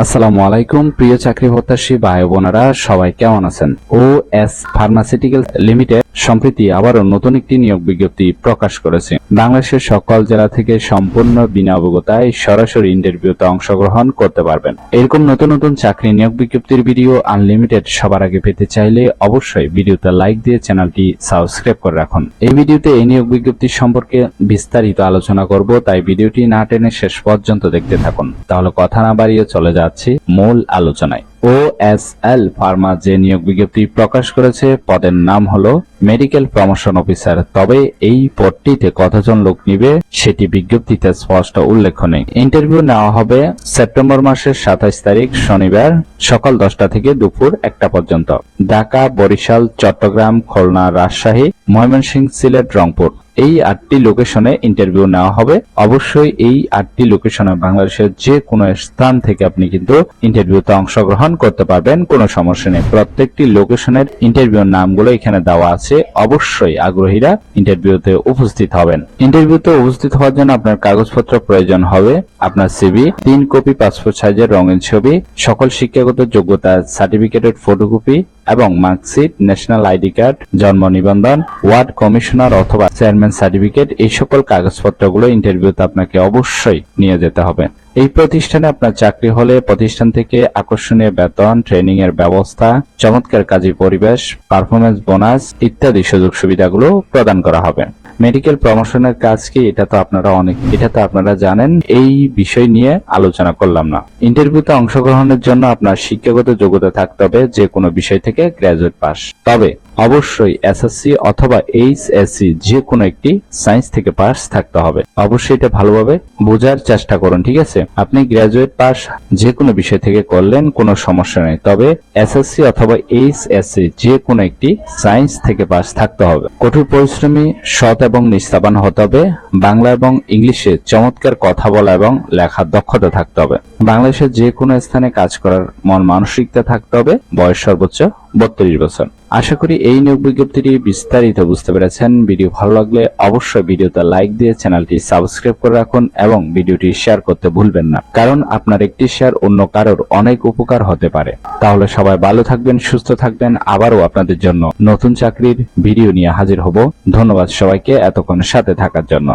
আসসালামু আলাইকুম, প্রিয় চাকরি প্রত্যাশী ভাই বোনেরা, সবাই কেমন আছেন? ও এস ফার্মাসিউটিক্যাল লিমিটেড সম্প্রতি আবারও নতুন একটি নিয়োগ বিজ্ঞপ্তি প্রকাশ করেছে। বাংলাদেশের সকল জেলা থেকে সম্পূর্ণ বিনা অবগতায় সরাসরি ইন্টারভিউতে অংশগ্রহণ করতে পারবেন। এরকম নতুন নতুন চাকরি নিয়োগ বিজ্ঞপ্তির ভিডিও আনলিমিটেড সবার আগে পেতে চাইলে অবশ্যই ভিডিওতে লাইক দিয়ে চ্যানেলটি সাবস্ক্রাইব করে রাখুন। এই ভিডিওতে এই নিয়োগ বিজ্ঞপ্তি সম্পর্কে বিস্তারিত আলোচনা করব, তাই ভিডিওটি না টেনে শেষ পর্যন্ত দেখতে থাকুন। তাহলে কথা না বাড়িয়ে চলে যাচ্ছি মূল আলোচনায়। ও এস এল ফার্মা যে নিয়োগ বিজ্ঞপ্তি প্রকাশ করেছে, পদের নাম হলো মেডিকেল প্রমোশন অফিসার তবে এই পদটিতে কতজন লোক নিবে, সেটি বিজ্ঞপ্তিতে স্পষ্ট উল্লেখ নেই। ইন্টারভিউ নেওয়া হবে সেপ্টেম্বর মাসের সাতাইশ তারিখ, শনিবার সকাল দশটা থেকে দুপুর একটা পর্যন্ত। ঢাকা, বরিশাল, চট্টগ্রাম, খুলনা, রাজশাহী, ময়মনসিংহ, সিলেট, রংপুর। এই আটটি লোকেশনে ইন্টারভিউ নেওয়া হবে। অবশ্যই এই আটটি লোকেশনে বাংলাদেশের যে কোনো স্থান থেকে আপনি কিন্তু ইন্টারভিউতে অংশগ্রহণ করতে পারবেন, কোনো সমস্যা নেই। প্রত্যেকটি লোকেশনের ইন্টারভিউর নামগুলো এখানে দেওয়া আছে। অবশ্যই আগ্রহীরা ইন্টারভিউতে উপস্থিত হবেন। ইন্টারভিউতে উপস্থিত হওয়ার জন্য আপনার কাগজপত্র প্রয়োজন হবে, আপনার সিভি তিন কপি পাসপোর্ট সাইজের রঙিন ছবি, সকল শিক্ষাগত যোগ্যতা সার্টিফিকেটের ফটোকপি এবং মার্কশিট ন্যাশনাল আইডি কার্ড জন্ম নিবন্ধন ওয়ার্ড কমিশনার অথবা চেয়ারম্যান সার্টিফিকেট এই সকল কাগজপত্রগুলো ইন্টারভিউতে আপনাকে অবশ্যই নিয়ে যেতে হবে। এই প্রতিষ্ঠানে আপনার চাকরি হলে প্রতিষ্ঠান থেকে আকর্ষণীয় বেতন ট্রেনিং এর ব্যবস্থা, চমৎকার কাজী পরিবেশ পারফরমেন্স বোনাস ইত্যাদি সুযোগ সুবিধাগুলো প্রদান করা হবে। মেডিকেল প্রমোশনের কাজ কি? এটা তো আপনারা অনেক, এটা তো আপনারা জানেন। এই বিষয় নিয়ে আলোচনা করলাম না। ইন্টারভিউতে অংশগ্রহণের জন্য আপনার শিক্ষাগত যোগ্যতা থাকতে হবে, যে কোনো বিষয় থেকে গ্রাজুয়েট পাস তবে অবশ্যই এসএসসি অথবা এইচএসসি যে কোনো একটি সায়েন্স থেকে পাস থাকতে হবে। অবশ্যই এটা ভালোভাবে বোঝার চেষ্টা করুন, ঠিক আছে? আপনি গ্রাজুয়েট পাস যে কোনো বিষয় থেকে করলেন, কোনো সমস্যা নেই। তবে এসএসসি অথবা এইচএসসি যে কোনো একটি সায়েন্স থেকে পাস থাকতে হবে। কঠোর পরিশ্রমী, সৎ এবং নিস্তাবান হতে হবে। বাংলা এবং ইংলিশে চমৎকার কথা বলা এবং লেখার দক্ষতা থাকতে হবে। বাংলাদেশের যে কোনো স্থানে কাজ করার মন মানসিকতা থাকতে হবে। বয়স সর্বোচ্চ বত্রিশ বছর। আশা করি এই নিয়োগ বিজ্ঞপ্তিটি বিস্তারিত বুঝতে পেরেছেন। ভিডিও ভালো লাগলে অবশ্যই ভিডিওতে লাইক দিয়ে চ্যানেলটি সাবস্ক্রাইব করে রাখুন এবং ভিডিওটি শেয়ার করতে ভুলবেন না। কারণ আপনার একটি শেয়ার অন্য কারোর অনেক উপকার হতে পারে। তাহলে সবাই ভালো থাকবেন, সুস্থ থাকবেন, আবারও আপনাদের জন্য নতুন চাকরির ভিডিও নিয়ে হাজির হব। ধন্যবাদ সবাইকে এতক্ষণ সাথে থাকার জন্য।